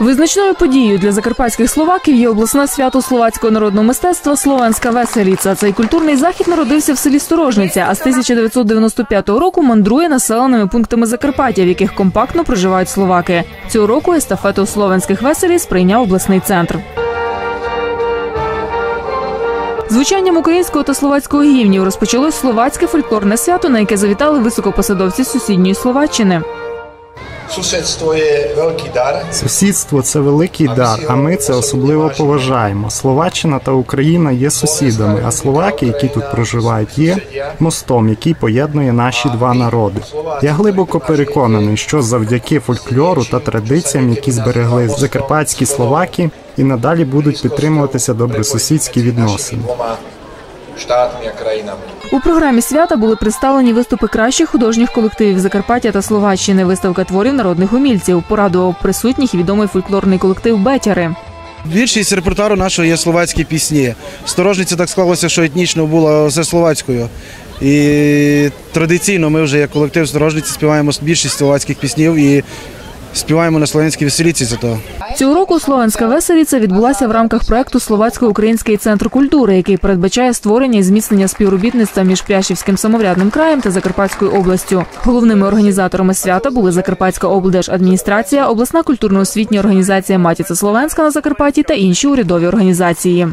Визначною подією для закарпатських словаків є обласне свято словацького народного мистецтва Словенська веселіця. Цей культурний захід народився в селі Сторожниця, а з 1995 року мандрує населеними пунктами Закарпаття, в яких компактно проживають словаки. Цього року естафету словенських веселіць прийняв обласний центр. Звучанням українського та словацького гімнів розпочалось словацьке фольклорне свято, на яке завітали високопосадовці сусідньої Словаччини. Susedstvo je veľký dar. Сусідство це великий дар, а ми це особливо поважаємо. Словаччина та Україна є сусідами, а словаки, які тут проживають, є мостом, який поєднує наші два народи. Я глибоко переконаний, що завдяки фольклору та традиціям, які зберегли закарпатські словаки, і надалі будуть підтримуватися добросусідські відносини. Dvoma štátmi a. У програмі свята були представлені виступи кращих художніх колективів Закарпаття та Словаччини, виставка творів народних умільців. Порадував присутніх і відомий фольклорний колектив Бетяри. Більшість репертуару нашого є словацькі пісні. Сторожниці так склалося, що етнічно було все словацькою. І традиційно ми вже як колектив сторожниці співаємо більшість словацьких піснів і співаємо на слов'янській веселіці за то. Цього Словенська веселіця відбулася в рамках проекту Словацько-Український центр культури, який передбачає створення і зміцнення співробітництва між Прящівським самоврядним краєм та Закарпатською областю. Головними організаторами свята були Закарпатська облдержадміністрація, обласна культурно-освітня організація Матіця Словенська на Закарпатті та інші урядові організації.